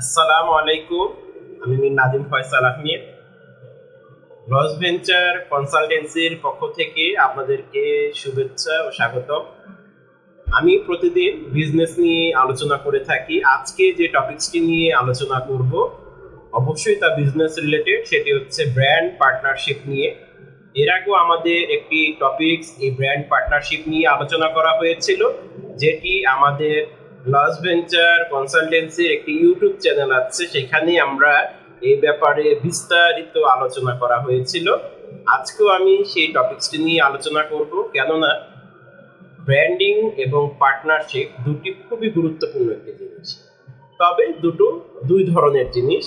আসসালামু আলাইকুম, আমি মির নাদিম ফয়সাল আহমেদ। লস ভেঞ্চার কনসালটেন্সির পক্ষ থেকে আপনাদেরকে শুভেচ্ছা ও স্বাগত আমি প্রতিদিন বিজনেস নিয়ে আলোচনা করে থাকি। আজকে যে টপিকসটি নিয়ে আলোচনা করব, অবশ্যই তা বিজনেস রিলেটেড, সেটি হচ্ছে ব্র্যান্ড পার্টনারশিপ নিয়ে। এর আগেও আমাদের একটি টপিকস এই ব্র্যান্ড পার্টনারশিপ নিয়ে আলোচনা করা হয়েছিল, যেটি আমাদের লস ভেঞ্চার কনসালটেন্সির একটি ইউটিউব চ্যানেল আছে সেখানে আমরা এই ব্যাপারে বিস্তারিত আলোচনা করা হয়েছিল। আজকেও আমি সেই টপিকসটি নিয়ে আলোচনা করব, কেননা ব্র্যান্ডিং এবং পার্টনারশিপ দুটি খুবই গুরুত্বপূর্ণ একটি জিনিস। তবে দুটো, দুই ধরনের জিনিস।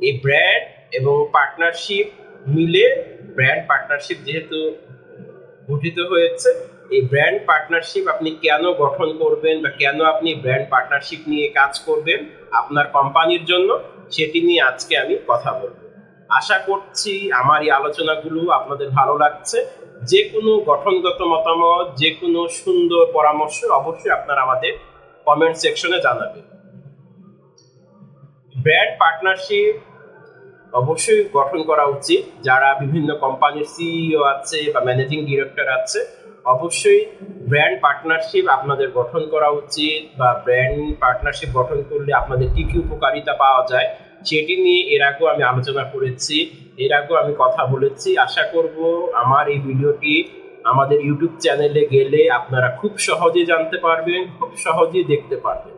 এই ব্র্যান্ড এবং পার্টনারশিপ মিলে ব্র্যান্ড পার্টনারশিপ যেহেতু গঠিত হয়েছে এই ব্র্যান্ড পার্টনারশিপ আপনি কেন গঠন করবেন বা কেন আপনি ব্র্যান্ড পার্টনারশিপ নিয়ে কাজ করবেন আপনার কোম্পানির জন্য সেটি নিয়ে আজকে আমি কথা বলব। আশা করছি আমার এই আলোচনাগুলো আপনাদের ভালো লাগছে। যে কোনো গঠনগত মতামত যে কোনো সুন্দর পরামর্শ অবশ্যই আপনারা আমাদের কমেন্ট সেকশনে জানাবেন। ব্র্যান্ড পার্টনারশিপ অবশ্যই গঠন করা উচিত। যারা বিভিন্ন কোম্পানির সিইও আছে বা ম্যানেজিং ডিরেক্টর আছে অবশ্যই ব্র্যান্ড পার্টনারশিপ আপনাদের গঠন করা উচিত বা ব্র্যান্ড পার্টনারশিপ গঠন করলে আপনাদের কি কি উপকারিতা পাওয়া যায় সেটি নিয়ে এর আগেও আমি আলোচনা করেছি, এর আগেও আমি কথা বলেছি। আশা করব আমার এই ভিডিওটি আমাদের ইউটিউব চ্যানেলে গেলে আপনারা খুব সহজে জানতে পারবেন, খুব সহজেই দেখতে পারবেন।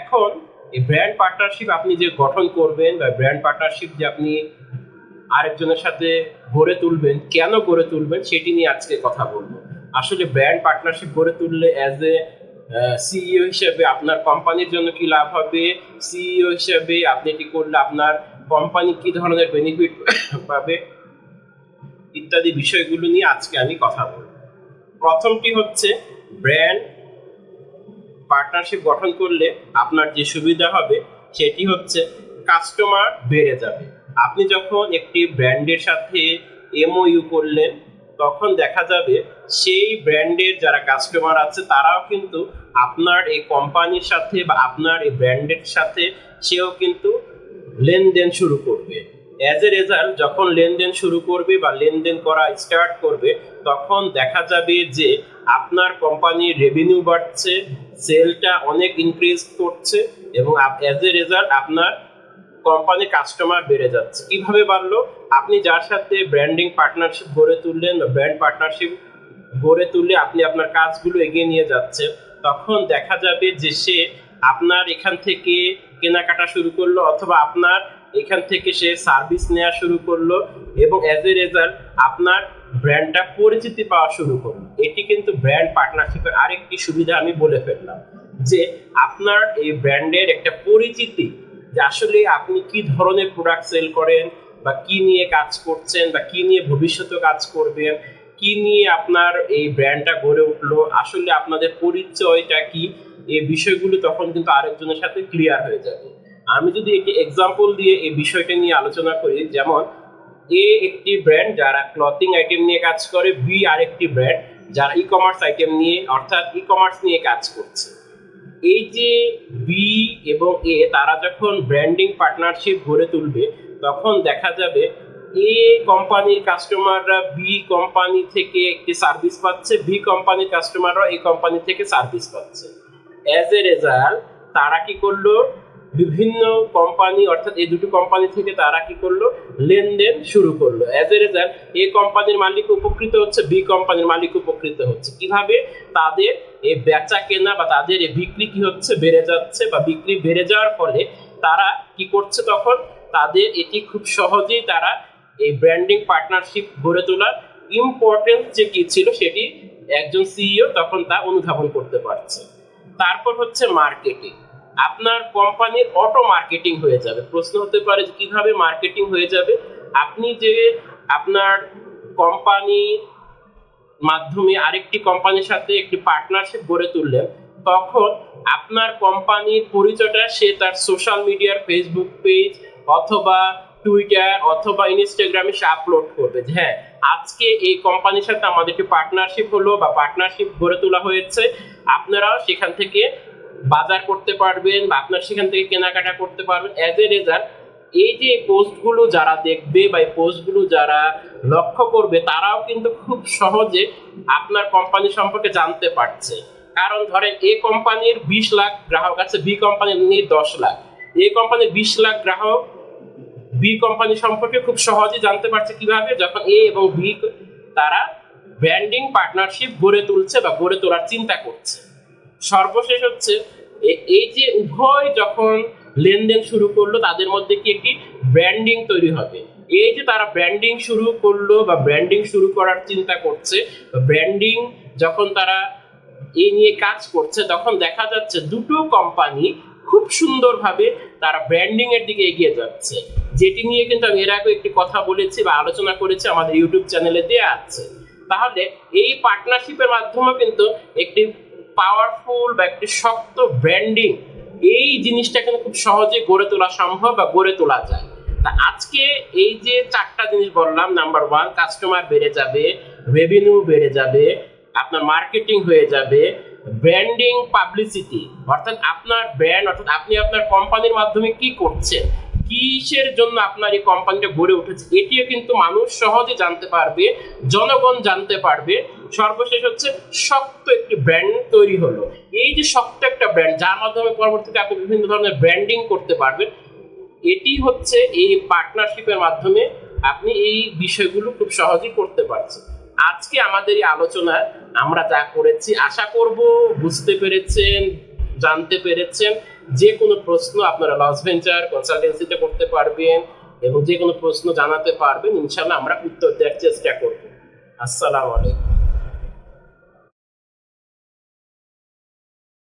এখন এই ব্র্যান্ড পার্টনারশিপ আপনি যে গঠন করবেন বা ব্র্যান্ড পার্টনারশিপ যে আপনি আরেকজনের সাথে গড়ে তুলবেন, কেন গড়ে তুলবেন সেটি নিয়ে আজকে কথা বলব। আসলে ব্র্যান্ড পার্টনারশিপ গড়ে তুললে অ্যাজ এ সিইও হিসেবে আপনার কোম্পানির জন্য কি লাভ হবে? সিইও হিসেবে আপনি এটি করলে আপনার কোম্পানি কি ধরনের বেনিফিট পাবে? ইত্যাদি বিষয়গুলো নিয়ে আজকে আমি কথা বলব। প্রথমটি হচ্ছে ব্র্যান্ড পার্টনারশিপ গঠন করলে আপনার যে সুবিধা হবে সেটি হচ্ছে কাস্টমার বেড়ে যাবে। আপনি যখন একটি ব্র্যান্ডের সাথে এমওইউ করলেন, তখন দেখা যাবে সেই ব্র্যান্ডের যারা কাস্টমার আছে, তারাও কিন্তু আপনার এই কোম্পানির সাথে বা আপনার এই ব্র্যান্ডের সাথে সেও কিন্তু লেনদেন শুরু করবে। অ্যাজ এ রেজাল্ট যখন লেনদেন শুরু করবে বা লেনদেন করা স্টার্ট করবে, তখন দেখা যাবে যে আপনার কোম্পানির রেভিনিউ বাড়ছে সেলটা অনেক ইনক্রিজ করছে এবং অ্যাজ এ রেজাল্ট আপনার কোম্পানি কাস্টমার বেড়ে যাচ্ছে। কীভাবে বাড়লো? আপনি যার সাথে ব্র্যান্ডিং পার্টনারশিপ গড়ে তুললেন বা ব্র্যান্ড পার্টনারশিপ গড়ে তুললে আপনি আপনার কাজগুলো এগিয়ে নিয়ে যাচ্ছে তখন দেখা যাবে যে সে আপনার এখান থেকে কেনাকাটা শুরু করল অথবা আপনার এখান থেকে সে সার্ভিস নেওয়া শুরু করল এবং অ্যাজ এ রেজাল্ট আপনার ব্র্যান্ডটা পরিচিতি পাওয়া শুরু করল। এটি কিন্তু ব্র্যান্ড পার্টনারশিপের আরেকটি সুবিধা আমি বলে ফেললাম, যে আপনার এই ব্র্যান্ডের একটা পরিচিতি যে আসলে আপনি কি ধরনের প্রোডাক্ট সেল করেন বা কি নিয়ে কাজ করছেন বা কি নিয়ে ভবিষ্যতে কাজ করবেন, কি নিয়ে আপনার এই ব্র্যান্ডটা গড়ে উঠল, আসলে আপনাদের পরিচয়টা কি, এই বিষয়গুলো তখন কিন্তু আরেকজনের সাথে ক্লিয়ার হয়ে যাবে। আমি যদি একটি এক্সাম্পল দিয়ে এই বিষয়টা নিয়ে আলোচনা করি, যেমন এ একটি ব্র্যান্ড যারা ক্লথিং আইটেম নিয়ে কাজ করে, বি আরেকটি ব্র্যান্ড যারা ই কমার্স আইটেম নিয়ে, অর্থাৎ ই কমার্স নিয়ে কাজ করছে। এই যে বি এবং এ তারা যখন ব্র্যান্ডিং পার্টনারশিপ গড়ে তুলবে, তখন দেখা যাবে এ কোম্পানির কাস্টমাররা বি কোম্পানি থেকে একটি সার্ভিস পাচ্ছে বি কোম্পানির কাস্টমাররা এ কোম্পানি থেকে সার্ভিস পাচ্ছে। অ্যাজ এ রেজাল্ট তারা কি করল? বিভিন্ন কোম্পানি অর্থাৎ এই দুটো কোম্পানি থেকে তারা কি করল? লেনদেন শুরু করল। অ্যাজ এ রেজাল্ট এ কোম্পানির মালিক উপকৃত হচ্ছে বি কোম্পানির মালিক উপকৃত হচ্ছে। কীভাবে? তাদের এই বেচা কেনা বা তাদের এই বিক্রি কি হচ্ছে? বেড়ে যাচ্ছে বা বিক্রি বেড়ে যাওয়ার ফলে তারা কি করছে তখন? তাদের এটি খুব সহজেই তারা এই ব্র্যান্ডিং পার্টনারশিপ গড়ে তোলার ইম্পর্টেন্স যে কি ছিল সেটি একজন সিইও তখন তা অনুধাবন করতে পারছে। তারপর হচ্ছে মার্কেটিং আপনার কোম্পানির অটো মার্কেটিং হয়ে যাবে। প্রশ্ন হতে পারে কীভাবে মার্কেটিং হয়ে যাবে? আপনি যে আপনার কোম্পানি মাধ্যমে আরেকটি কোম্পানির সাথে একটি পার্টনারশিপ গড়ে তুললেন, তখন আপনার কোম্পানির পরিচয়টা সে তার সোশ্যাল মিডিয়ার ফেসবুক পেজ অথবা টুইটার অথবা ইনস্টাগ্রামে সে আপলোড করবে যে হ্যাঁ আজকে এই কোম্পানির সাথে আমাদের একটি পার্টনারশিপ হলো বা পার্টনারশিপ গড়ে তোলা হয়েছে। আপনারাও সেখান থেকে বাজার করতে পারবেন বা আপনার সেখান থেকে কেনাকাটা করতে পারবেন। অ্যাজ এ রেজাল্ট এই যে পোস্টগুলো যারা দেখবে বা এই পোস্টগুলো যারা লক্ষ্য করবে, তারাও কিন্তু খুব সহজে আপনার কোম্পানি সম্পর্কে জানতে পারছে। কারণ ধরেন, এ কোম্পানির বিশ লাখ গ্রাহক আছে, বি কোম্পানির নিয়ে দশ লাখ। এ কোম্পানির বিশ লাখ গ্রাহক বি কোম্পানি সম্পর্কে খুব সহজে জানতে পারছে কীভাবে, যখন এ এবং বি তারা ব্র্যান্ডিং পার্টনারশিপ গড়ে তুলছে বা গড়ে তোলার চিন্তা করছে। সর্বশেষ হচ্ছে এই যে উভয় যখন লেনদেন শুরু করল, তাদের মধ্যে কি একটি ব্র্যান্ডিং তৈরি হবে? এই যে তারা ব্র্যান্ডিং শুরু করল বা ব্র্যান্ডিং শুরু করার চিন্তা করছে ব্র্যান্ডিং যখন তারা এই নিয়ে কাজ করছে, তখন দেখা যাচ্ছে দুটো কোম্পানি খুব সুন্দরভাবে তারা ব্র্যান্ডিং এর দিকে এগিয়ে যাচ্ছে। যেটি নিয়ে কিন্তু আমি এর আগে একটি কথা বলেছি বা আলোচনা করেছি, আমাদের ইউটিউব চ্যানেলে দেওয়া আছে। তাহলে এই পার্টনারশিপের মাধ্যমে কিন্তু একটি পাওয়ারফুল বা একটি শক্ত ব্র্যান্ডিং এই জিনিসটা কিন্তু খুব সহজে গড়ে তোলা সম্ভব বা গড়ে তোলা যায়। তা আজকে এই যে চারটা জিনিস বললাম নাম্বার ওয়ান কাস্টমার বেড়ে যাবে রেভিনিউ বেড়ে যাবে, আপনার মার্কেটিং হয়ে যাবে ব্র্যান্ডিং পাবলিসিটি অর্থাৎ আপনার ব্র্যান্ড অর্থাৎ আপনি আপনার কোম্পানির মাধ্যমে কি করছেন কিসের জন্য আপনার এই কোম্পানিটা গড়ে উঠেছে? এটিও কিন্তু মানুষ সহজে জানতে পারবে, জনগণ জানতে পারবে। সর্বশেষ হচ্ছে, শক্ত একটি ব্র্যান্ড তৈরি হলো। এই যে শক্ত একটা ব্র্যান্ড যার মাধ্যমে পরবর্তীতে আপনি বিভিন্ন ধরনের ব্র্যান্ডিং করতে পারবেন, এটি হচ্ছে এই পার্টনারশিপের মাধ্যমে আপনি এই বিষয়গুলো খুব সহজেই করতে পারছেন। আজকে আমাদের এই আলোচনায় আমরা যা করেছি, আশা করব, বুঝতে পেরেছেন, জানতে পেরেছেন। যে কোনো প্রশ্ন আপনারা লস ভেঞ্চার কনসালটেন্সিতে করতে পারবেন এবং যে কোনো প্রশ্ন জানাতে পারবেন, ইনশাল্লাহ আমরা উত্তর দেওয়ার চেষ্টা করব। আসসালামু আলাইকুম।